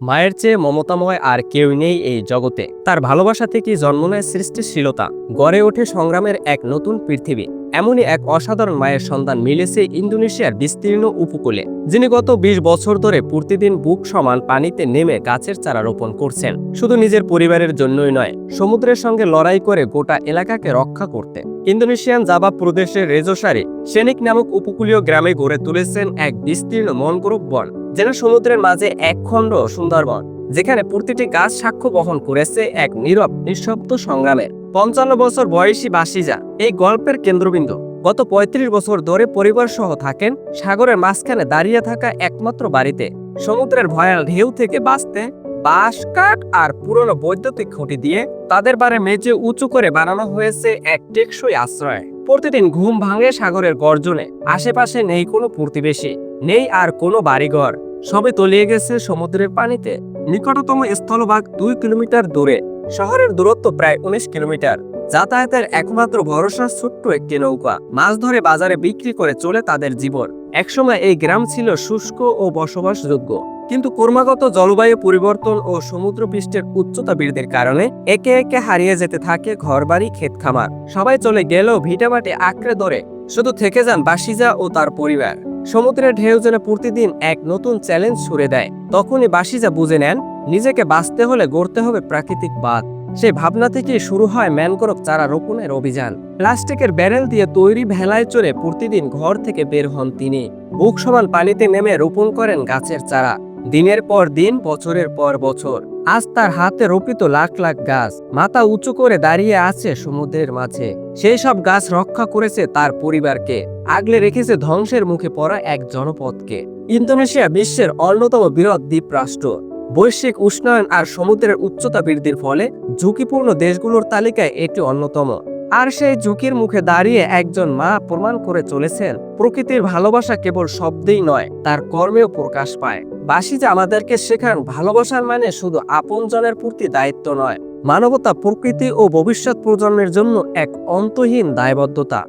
মায়ের চেয়ে মমতাময় আর কেউ নেই এই জগতে। তার ভালোবাসা থেকে জন্ম নেয় সৃষ্টিশীলতা, গড়ে ওঠে সংগ্রামের এক নতুন পৃথিবী। এমনই এক অসাধারণ মায়ের সন্তান মিলেছে ইন্দোনেশিয়ার বিস্তীর্ণ উপকূলে, যিনি গত ২০ বছর ধরে প্রতিদিন বুক সমান পানিতে নেমে গাছের চারা রোপণ করছেন। শুধু নিজের পরিবারের জন্যই নয়, সমুদ্রের সঙ্গে লড়াই করে গোটা এলাকাকে রক্ষা করতে। ইন্দোনেশিয়ান জাবা প্রদেশের রেজোসারে, সেনিক নামক উপকূলীয় গ্রামে গড়ে তুলেছেন এক বিস্তীর্ণ মনগ্রোভ বন। যেন সমুদ্রের মাঝে একখণ্ড সুন্দরবন, যেখানে প্রতিটি গাছ সাক্ষ্য বহন করেছে এক নীরব, নিঃশব্দ সংগ্রামের পঞ্চান্ন বছর বয়সী বাসিজা এই গল্পের কেন্দ্রবিন্দু। গত ৩৫ বছর ধরে পরিবার সহ থাকেন, সাগরের মাঝখানে দাঁড়িয়ে থাকা একমাত্র বাড়িতে। সমুদ্রের ভয়াল ঢেউ থেকে বাঁচতে, বাঁশ, কাঠ আর পুরনো বৈদ্যুতিক খুঁটি দিয়ে তাদের বারে মেঝে উঁচু করে বানানো হয়েছে এক টেকসই আশ্রয়। প্রতিদিন ঘুম ভাঙে সাগরের গর্জনে। আশেপাশে নেই কোনো প্রতিবেশী, নেই আর কোনো বাড়িঘর। সবে তলিয়ে গেছে সমুদ্রের পানিতে। নিকটতম স্থলভাগ দুই কিলোমিটার দূরে। শহরের দূরত্ব প্রায় উনিশ কিলোমিটার। যাতায়াতের একমাত্র ভরসা ছোট্ট একটি নৌকা। মাছ ধরে বাজারে বিক্রি করে চলে তাদের জীবন। একসময় এই গ্রাম ছিল শুষ্ক ও বসবাসযোগ্য। কিন্তু ক্রমাগত জলবায়ু পরিবর্তন ও সমুদ্রপৃষ্ঠের উচ্চতা বৃদ্ধির কারণে একে একে হারিয়ে যেতে থাকে ঘরবাড়ি ক্ষেত খামার সবাই চলে গেলেও ভিটামাটি আঁকড়ে ধরে। শুধু থেকে যান বাসিজা ও তার পরিবার। সমুদ্রের ঢেউ যেন প্রতিদিন এক নতুন চ্যালেঞ্জ ছুড়ে দেয়। তখনই বাসিজা বুঝে নেন, নিজেকে বাঁচতে হলে গড়তে হবে প্রাকৃতিক বাঁধ। সেই ভাবনা থেকে শুরু হয় ম্যানগ্রোভ চারা রোপণের অভিযান। প্লাস্টিকের ব্যারেল দিয়ে তৈরি ভেলায় চড়ে প্রতিদিন ঘর থেকে বের হন তিনি। বুক সমান পানিতে নেমে রোপণ করেন গাছের চারা। দিনের পর দিন, বছরের পর বছর। আজ তার হাতে রোপিত লাখ লাখ গাছ। মাথা উঁচু করে দাঁড়িয়ে আছে সমুদ্রের মাঝে। সেই সব গাছ রক্ষা করেছে তার পরিবারকে। আগলে রেখেছে ধ্বংসের মুখে পড়া এক জনপদকে। ইন্দোনেশিয়া বিশ্বের অন্যতম বৃহৎ দ্বীপ রাষ্ট্র বৈশ্বিক উষ্ণায়ন আর সমুদ্রের উচ্চতা বৃদ্ধির ফলে ঝুঁকিপূর্ণ দেশগুলোর তালিকায় এটি অন্যতম। আর সেই ঝুঁকির মুখে দাঁড়িয়ে একজন মা প্রমাণ করে চলেছেন, প্রকৃতির ভালোবাসা কেবল শব্দেই নয়, তার কর্মেও প্রকাশ পায়। বাসিজা আমাদেরকে শেখান, ভালোবাসার মানে শুধু আপনজনের প্রতি দায়িত্ব নয়, মানবতা প্রকৃতি ও ভবিষ্যৎ প্রজন্মের জন্য এক অন্তহীন দায়বদ্ধতা।